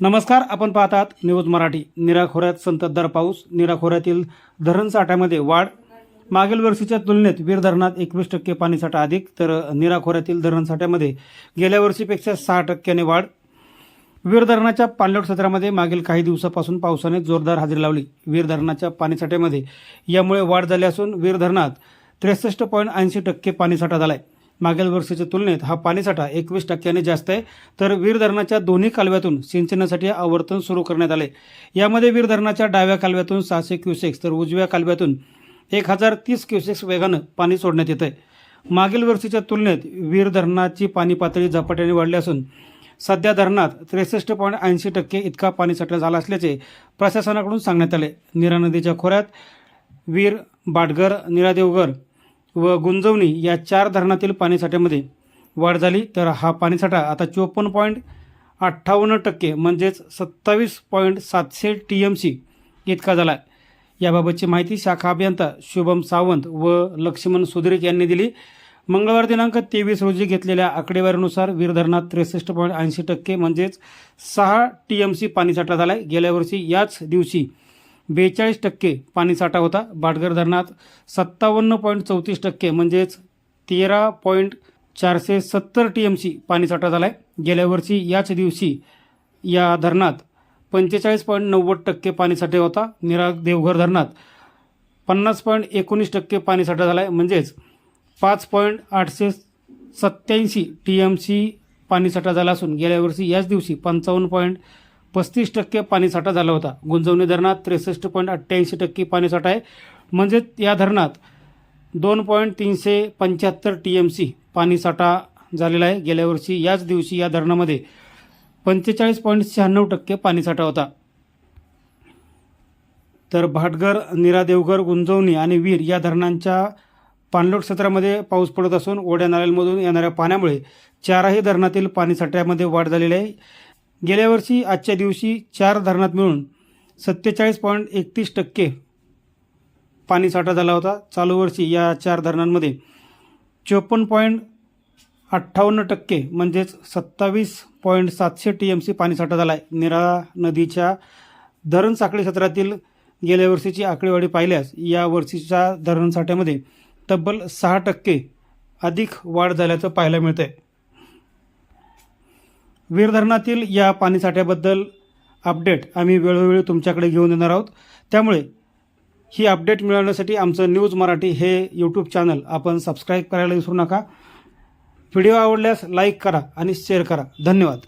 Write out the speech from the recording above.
नमस्कार आपण पाहतात न्यूज मराठी. निराखोऱ्यात संततधार पाऊस निराखोऱ्यातील धरण साठ्यामध्ये वाढ. मागील वर्षीच्या तुलनेत वीर धरणात एकवीस टक्के पाणीसाठा अधिक तर निराखोऱ्यातील धरण साठ्यामध्ये गेल्या वर्षीपेक्षा सहा टक्क्याने वाढ. वीर धरणाच्या पाणलोट सत्रामध्ये मागील काही दिवसापासून पावसाने जोरदार हजेरी लावली. वीर धरणाच्या पाणीसाठ्यामध्ये यामुळे वाढ झाली असून वीर धरणात त्रेसष्ट पॉईंट ऐंशी टक्के पाणीसाठा झाला आहे मागील वर्षीच्या तुलनेत हा पाणीसाठा एकवीस टक्क्याने जास्त आहे. तर वीर धरणाच्या दोन्ही कालव्यातून सिंचनासाठी आवर्तन सुरू करण्यात आले. यामध्ये वीर धरणाच्या डाव्या कालव्यातून सहाशे क्युसेक्स तर उजव्या कालव्यातून एक हजार तीस क्युसेक्स वेगानं पाणी सोडण्यात येत आहे मागील वर्षीच्या तुलनेत वीर धरणाची पाणी पातळी झपाट्याने वाढली असून सध्या धरणात त्रेसष्ट पॉईंट ऐंशी टक्के इतका पाणीसाठा झाला असल्याचे प्रशासनाकडून सांगण्यात आले. नीरा नदीच्या खोऱ्यात वीर बाटघर निरादेवघर व गुंजवणी या चार धरणातील पाणीसाठ्यामध्ये वाढ झाली. तर हा पाणीसाठा आता चोपन्न पॉईंट अठ्ठावन्न टक्के म्हणजेच सत्तावीस पॉईंट सातशे टी एम सी इतका झाला आहे. याबाबतची माहिती शाखा अभियंता शुभम सावंत व लक्ष्मण सुधीरिक यांनी दिली. मंगळवार दिनांक तेवीस रोजी घेतलेल्या आकडेवारीनुसार वीर धरणात त्रेसष्ट पॉईंट ऐंशी टक्के म्हणजेच सहा टी एम सी पाणीसाठा झाला आहे गेल्या वर्षी याच दिवशी बेचाळीस टक्के पाणीसाठा होता. बाटघर धरणात सत्तावन्न पॉईंट चौतीस टक्के म्हणजेच तेरा पॉईंट चारशे सत्तर टी एम सी पाणीसाठा झाला आहे गेल्या वर्षी याच दिवशी या धरणात पंचेचाळीस पॉईंट नव्वद टक्के पाणीसाठा होता. निरा देवघर धरणात पन्नास पॉईंट एकोणीस टक्के पाणीसाठा झाला आहे म्हणजेच पाच पॉईंट आठशे सत्याऐंशी टी एम सी पाणीसाठा झाला असून गेल्या वर्षी याच दिवशी पंचावन्न पॉईंट पस्तीस टक्के पाणीसाठा झाला होता. गुंजवणी धरणात त्रेसष्ट पॉईंट अठ्ठ्याऐंशी टक्के पाणीसाठा आहे. म्हणजे या धरणात दोन पॉईंट तीनशे पंच्याहत्तर टी एम सी पाणीसाठा झालेला आहे. गेल्या वर्षी याच दिवशी या धरणामध्ये पंचेचाळीस पॉईंट शहाण्णव टक्के पाणीसाठा होता. तर भाटघर निरा देवघर गुंजवणी आणि वीर या धरणांच्या पाणलोट क्षेत्रामध्ये पाऊस पडत असून ओढ्या नाल्यांमधून येणाऱ्या पाण्यामुळे चारही धरणातील पाणीसाठ्यामध्ये वाढ झालेली आहे. गेल्या वर्षी आजच्या दिवशी चार धरणात मिळून सत्तेचाळीस पॉईंट एकतीस टक्के पाणीसाठा झाला होता. चालू वर्षी या चार धरणांमध्ये चोपन्न पॉईंट अठ्ठावन्न टक्के म्हणजेच सत्तावीस पॉईंट सातशे टी एम सी पाणीसाठा झाला आहे निराळा नदीच्या धरण साखळी क्षेत्रातील गेल्या वर्षीची आकडेवारी पाहिल्यास या वर्षीच्या धरणसाठ्यामध्ये तब्बल सहा टक्के अधिक वाढ झाल्याचं पाहायला मिळतं आहे वीर धरणातील या पाणीसाठ्याबद्दल अपडेट आम्ही वेळोवेळी तुमच्याकडे घेऊन येणार आहोत. त्यामुळे ही अपडेट मिळवण्यासाठी आमचं न्यूज मराठी हे यूट्यूब चॅनल आपण सबस्क्राईब करायला विसरू नका. व्हिडिओ आवडल्यास लाईक करा आणि शेअर करा. धन्यवाद.